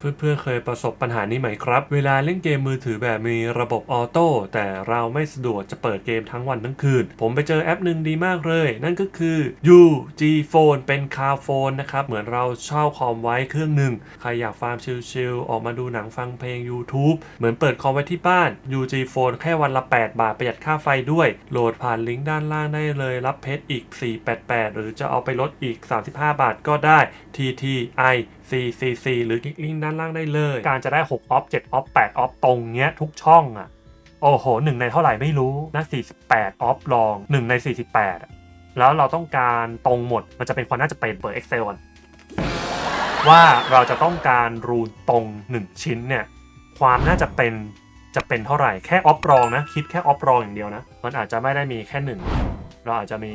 เพื่อนๆเคยประสบปัญหานี้ไหมครับ เวลาเล่นเกมมือถือแบบมีระบบออโต้แต่เราไม่สะดวกจะเปิดเกมทั้งวันทั้งคืน ผมไปเจอแอปหนึ่งดีมากเลย นั่นก็คือ UG Phone เป็นคาโฟนนะครับ เหมือนเราเช่าคอมไว้เครื่องหนึ่ง ใครอยากฟาร์มชิลๆ ออกมาดูหนังฟังเพลง YouTube เหมือนเปิดคอมไว้ที่บ้าน UG Phone แค่วันละ 8 บาทประหยัดค่าไฟด้วย โหลดผ่านลิงก์ด้านล่างได้เลย รับเพชรอีก 488 หรือจะเอาไปลดอีก 35 บาทก็ได้ TTI CCC หรือคลิกลิงก์ด้านล่างได้เลย การจะได้6ออฟ7ออฟ8ออฟตรงเงี้ยทุกช่องอะ โอ้โหหนึ่งในเท่าไหร่ไม่รู้นะ48ออฟลอง1ใน 48อะแล้วเราต้องการตรงหมดมันจะเป็นความน่าจะเป็นเปิด Excel ก่อนว่าเราจะต้องการรูนตรง 1 ชิ้นเนี่ยความน่าจะเป็นจะเป็นเท่าไหร่แค่ออฟรองนะ คิดแค่ออฟรองอย่างเดียวนะ มันอาจจะไม่ได้มีแค่หนึ่งเราอาจจะมี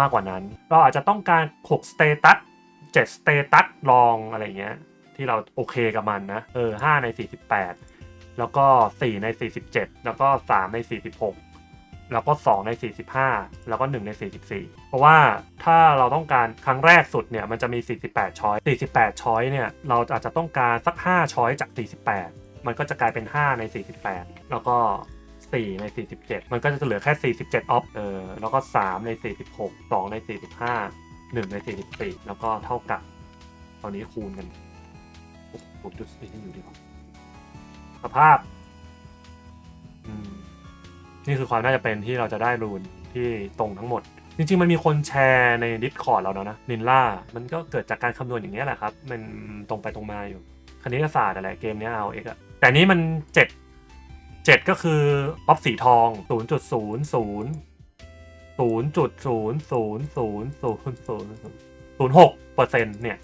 มากกว่านั้น เราอาจจะต้องการ 6 สเตตัส7สเตตัสลองอะไรเงี้ย ที่เราโอเคกับมันนะ เออ5ใน 48 แล้วก็ 4 ใน 47 แล้วก็ 3 ใน 46 แล้วก็ 2 ใน 45 แล้วก็ 1 ใน 44 เพราะว่าถ้าเราต้องการครั้งแรกสุดเนี่ยมันจะมี 48 ช้อย 48 ช้อยเนี่ยเราอาจจะต้องการสัก 5 ช้อยจาก 48 มันก็จะกลายเป็น 5 ใน 48 แล้วก็4ใน 47 มันก็จะเหลือแค่ 47ออฟเออแล้วก็ 3 ใน 46 2 ใน 45 1 ใน 44 แล้วก็เท่ากับ ตอนนี้คูณกัน ผมจุดสีนี่อยู่ดีกว่าสภาพ อืม นี่คือความน่าจะเป็นที่เราจะได้รูนที่ตรงทั้งหมด จริงๆ มันมีคนแชร์ใน Discord เราแล้วนะนินล่า มันก็เกิดจากการคำนวณอย่างนี้แหละครับ มันตรงไปตรงมาอยู่ คณิตศาสตร์อะไรเกมนี้เอาเอกอะแต่นี้มันเจ็ดเจ็ดก็คือป๊อปสีทองศูนย์จุดศูนย์ศูนย์ศูนย์จุดศูนย์ศูนย์ศูนย์ศูนย์ศูนย์ศูนย์หกเปอร์เซ็นต์เนี่ย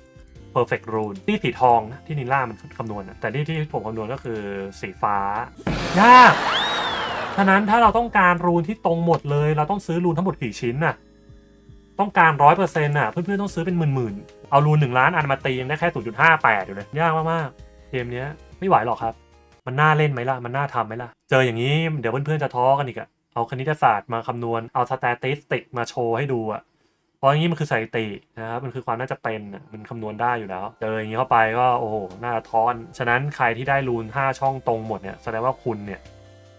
perfect rune ที่สีทองนะที่นิล่ามันคำนวณนะแต่ที่ที่ผมคำนวณก็คือสีฟ้ายากฉะนั้นถ้าเราต้องการรูนที่ตรงหมดเลย เราต้องซื้อรูนทั้งหมดกี่ชิ้นน่ะต้องการร้อยเปอร์เซ็นต์น่ะเพื่อนๆต้องซื้อเป็นหมื่นๆเอารูนหนึ่งล้านอันมาตียังได้แค่ศูนย์จุดห้าแปดอยู่เลยยากมากๆเกมเนี้ยไม่ไหวหรอกครับ มันน่าเล่นไหมล่ะมันน่าทำไหมล่ะ เจออย่างนี้เดี๋ยวเพื่อนๆจะท้อกันอีกอะเอาคณิตศาสตร์มาคำนวณเอาสแตติสติกมาโชว์ให้ดูอะ ราะอย่างนี้มันคือสถิตินะครับมันคือความน่าจะเป็นอะมันคำนวณได้อยู่แล้วเจออย่างนี้เข้าไปก็โอ้โหน่าจะท้อน ฉะนั้นใครที่ได้รูน 5 ช่องตรงหมดเนี่ยแสดงว่าคุณเนี่ย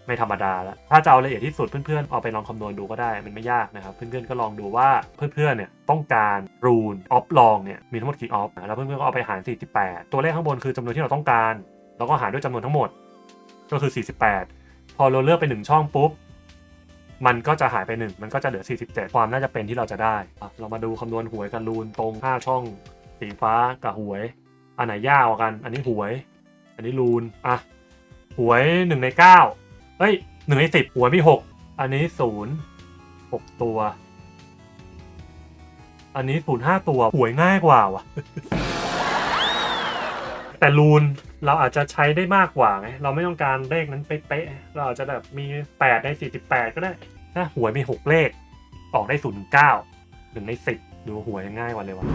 ไม่ธรรมดาแล้วถ้าจะเอาละเอียดที่สุดเพื่อนๆเอาไปลองคำนวณดูก็ได้มันไม่ยากนะครับ เพื่อนๆก็ลองดูว่าเพื่อนๆเนี่ยต้องการรูนออฟลองเนี่ยมีทั้งหมดกี่ออฟแล้วเพื่อนๆก็เอาไปหาร 48 ตัวเลขข้างบนคือจำนวนที่เราต้องการ แล้วก็หารด้วยจำนวนทั้งหมด ก็คือ 48 พอเราเลือกไปหนึ่งช่องปุ๊บ มันก็จะหายไป 1 มันก็จะเหลือ 47 ความน่าจะเป็นที่เราจะได้อะเรามาดูคำนวณหวยกันรูนตรง 5 ช่อง สีฟ้ากับหวย อันไหนยากกว่ากัน อันนี้หวย อันนี้รูนอะหวย 1 ใน9เฮ้ย1ใน10หวยมี 6 อันนี้ 0 6 ตัว อันนี้ 0 5 ตัวหวยง่ายกว่าว่ะ แต่รูนเราอาจจะใช้ได้มากกว่าไงเราไม่ต้องการเลขนั้นเป๊ะๆเราอาจจะแบบมี 8 ใน 48 ก็ได้ ถ้าหวยมี 6 เลข ออกได้ 0 9 1ใน 10 ดูหวยง่ายกว่าเลยวะ